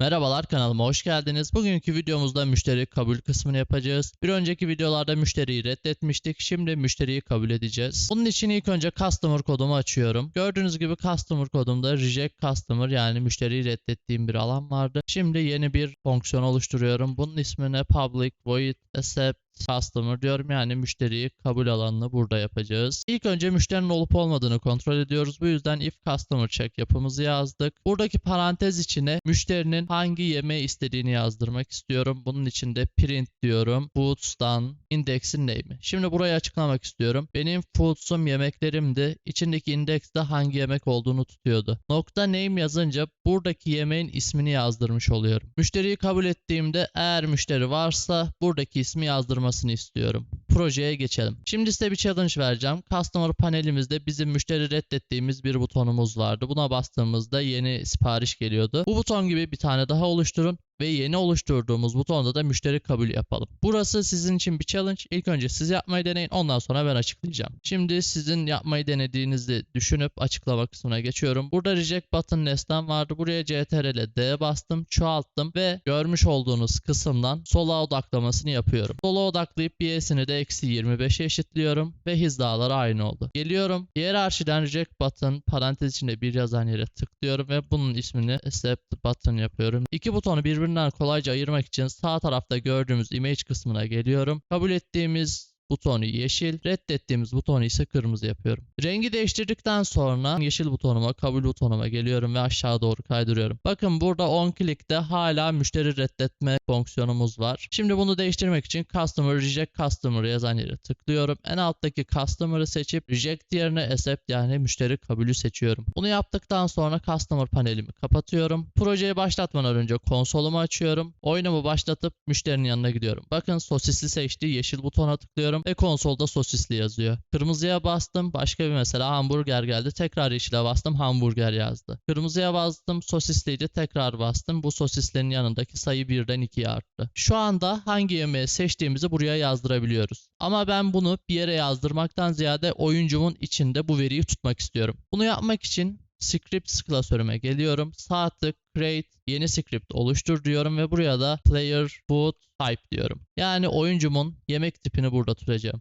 Merhabalar kanalıma hoş geldiniz. Bugünkü videomuzda müşteri kabul kısmını yapacağız. Bir önceki videolarda müşteriyi reddetmiştik. Şimdi müşteriyi kabul edeceğiz. Bunun için ilk önce customer kodumu açıyorum. Gördüğünüz gibi customer kodumda reject customer yani müşteriyi reddettiğim bir alan vardı. Şimdi yeni bir fonksiyon oluşturuyorum. Bunun ismine public void accept customer diyorum yani müşteriyi kabul alanını burada yapacağız. İlk önce müşterinin olup olmadığını kontrol ediyoruz. Bu yüzden if customer check yapımızı yazdık. Buradaki parantez içine müşterinin hangi yemeği istediğini yazdırmak istiyorum. Bunun için de print diyorum. Foods'tan index'in name'i. Şimdi burayı açıklamak istiyorum. Benim foods'um yemeklerimdi. İçindeki indekste hangi yemek olduğunu tutuyordu. Nokta name yazınca buradaki yemeğin ismini yazdırmış oluyorum. Müşteriyi kabul ettiğimde eğer müşteri varsa buradaki ismi yazdırmasını istiyorum. Projeye geçelim. Şimdi size bir challenge vereceğim. Customer panelimizde bizim müşteri reddettiğimiz bir butonumuz vardı. Buna bastığımızda yeni sipariş geliyordu. Bu buton gibi bir tane daha oluşturun ve yeni oluşturduğumuz butonda da müşteri kabul yapalım. Burası sizin için bir challenge. İlk önce siz yapmayı deneyin ondan sonra ben açıklayacağım. Şimdi sizin yapmayı denediğinizi düşünüp açıklama kısmına geçiyorum. Burada reject button nesnem vardı. Buraya ctrl D bastım, çoğalttım ve görmüş olduğunuz kısımdan sola odaklamasını yapıyorum. Sola odaklayıp y'sini de eksi 25'e eşitliyorum ve hizaları aynı oldu. Geliyorum. Hiyerarşiden reject button parantez içinde bir yazan yere tıklıyorum ve bunun ismini accept button yapıyorum. İki butonu birbirine birbirinden kolayca ayırmak için sağ tarafta gördüğümüz image kısmına geliyorum. Kabul ettiğimiz butonu yeşil, reddettiğimiz butonu ise kırmızı yapıyorum. Rengi değiştirdikten sonra yeşil butonuma, kabul butonuma geliyorum ve aşağı doğru kaydırıyorum. Bakın burada on click'te hala müşteri reddetme fonksiyonumuz var. Şimdi bunu değiştirmek için customer reject customer yazan yere tıklıyorum. En alttaki customer'ı seçip reject yerine accept yani müşteri kabulü seçiyorum. Bunu yaptıktan sonra customer panelimi kapatıyorum. Projeyi başlatmadan önce konsolumu açıyorum. Oyunumu başlatıp müşterinin yanına gidiyorum. Bakın sosisli seçti. Yeşil butona tıklıyorum ve konsolda sosisli yazıyor. Kırmızıya bastım. Başka bir mesela hamburger geldi. Tekrar yeşile bastım. Hamburger yazdı. Kırmızıya bastım. Sosisliydi. Tekrar bastım. Bu sosislerin yanındaki sayı birden 2'ye arttı. Şu anda hangi yemeği seçtiğimizi buraya yazdırabiliyoruz. Ama ben bunu bir yere yazdırmaktan ziyade oyuncumun içinde bu veriyi tutmak istiyorum. Bunu yapmak için script klasörüme geliyorum. Sağ tık create yeni script oluştur diyorum ve buraya da player food type diyorum. Yani oyuncumun yemek tipini burada tutacağım.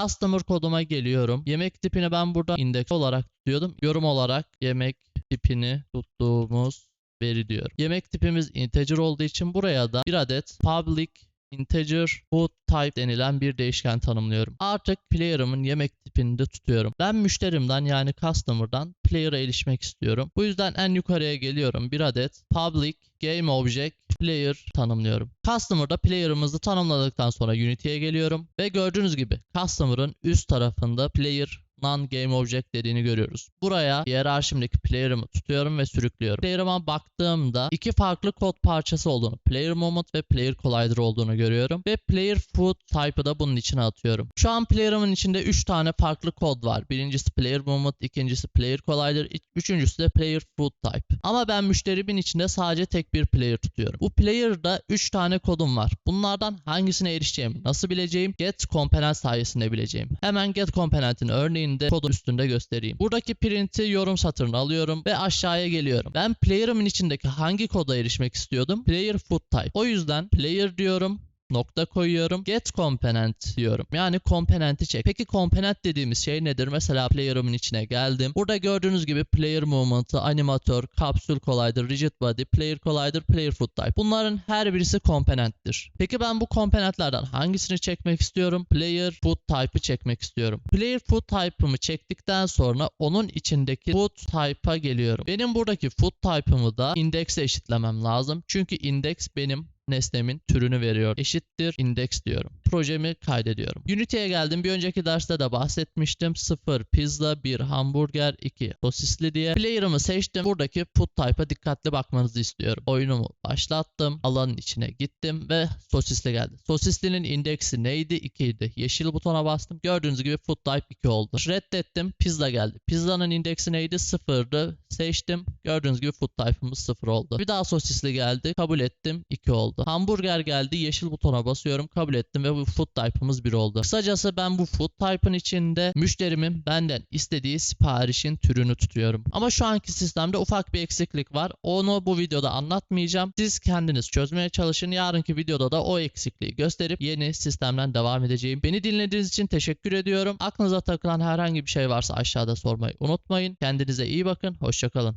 Customer koduma geliyorum. Yemek tipini ben burada index olarak tutuyordum. Yorum olarak yemek tipini tuttuğumuz veri diyorum. Yemek tipimiz integer olduğu için buraya da bir adet public integer food type denilen bir değişken tanımlıyorum. Artık player'ımın yemek tipini de tutuyorum. Ben müşterimden yani customer'dan player'a erişmek istiyorum. Bu yüzden en yukarıya geliyorum. Bir adet public game object player tanımlıyorum. Customer'da player'ımızı tanımladıktan sonra Unity'ye geliyorum ve gördüğünüz gibi customer'ın üst tarafında player non-game object dediğini görüyoruz. Buraya hiyerarşimdeki player'ımı tutuyorum ve sürüklüyorum. Player'ıma baktığımda iki farklı kod parçası olduğunu, player moment ve player collider olduğunu görüyorum ve player food type'ı da bunun içine atıyorum. Şu an player'ımın içinde 3 tane farklı kod var. Birincisi player moment, ikincisi player collider, üçüncüsü de player food type. Ama ben müşterimin içinde sadece tek bir player tutuyorum. Bu player'da 3 tane kodum var. Bunlardan hangisine erişeceğim, nasıl bileceğim? Get component sayesinde bileceğim. Hemen get component'in örneğini de kodun üstünde göstereyim. Buradaki print'i yorum satırını alıyorum ve aşağıya geliyorum. Ben player'ımın içindeki hangi koda erişmek istiyordum? Player food type. O yüzden player diyorum nokta koyuyorum. Get component diyorum. Yani komponenti çek. Peki komponent dediğimiz şey nedir? Mesela player'ımın içine geldim. Burada gördüğünüz gibi player movement'ı, animatör, capsule collider, rigid body, player collider, player foot type. Bunların her birisi komponenttir. Peki ben bu komponentlerden hangisini çekmek istiyorum? Player foot type'ı çekmek istiyorum. Player foot type'ımı çektikten sonra onun içindeki foot type'a geliyorum. Benim buradaki foot type'ımı da index'e eşitlemem lazım. Çünkü index benim nesnemin türünü veriyor. Eşittir index diyorum. Projemi kaydediyorum. Unity'ye geldim. Bir önceki derste de bahsetmiştim. 0 pizza, 1 hamburger, 2 sosisli diye. Player'ımı seçtim. Buradaki put type'a dikkatli bakmanızı istiyorum. Oyunumu başlattım. Alanın içine gittim ve sosisli geldi. Sosislinin indeksi neydi? 2 idi. Yeşil butona bastım. Gördüğünüz gibi food type 2 oldu. Reddettim. Pizza geldi. Pizzanın indeksi neydi? 0'dı. Seçtim. Gördüğünüz gibi food type'ımız 0 oldu. Bir daha sosisli geldi. Kabul ettim. 2 oldu oldu. Hamburger geldi. Yeşil butona basıyorum. Kabul ettim ve bu food type'ımız 1 oldu. Kısacası ben bu food type'ın içinde müşterimin benden istediği siparişin türünü tutuyorum. Ama şu anki sistemde ufak bir eksiklik var. Onu bu videoda anlatmayacağım. Siz kendiniz çözmeye çalışın. Yarınki videoda da o eksikliği gösterip yeni sistemden devam edeceğim. Beni dinlediğiniz için teşekkür ediyorum. Aklınıza takılan herhangi bir şey varsa aşağıda sormayı unutmayın. Kendinize iyi bakın. Hoşçakalın.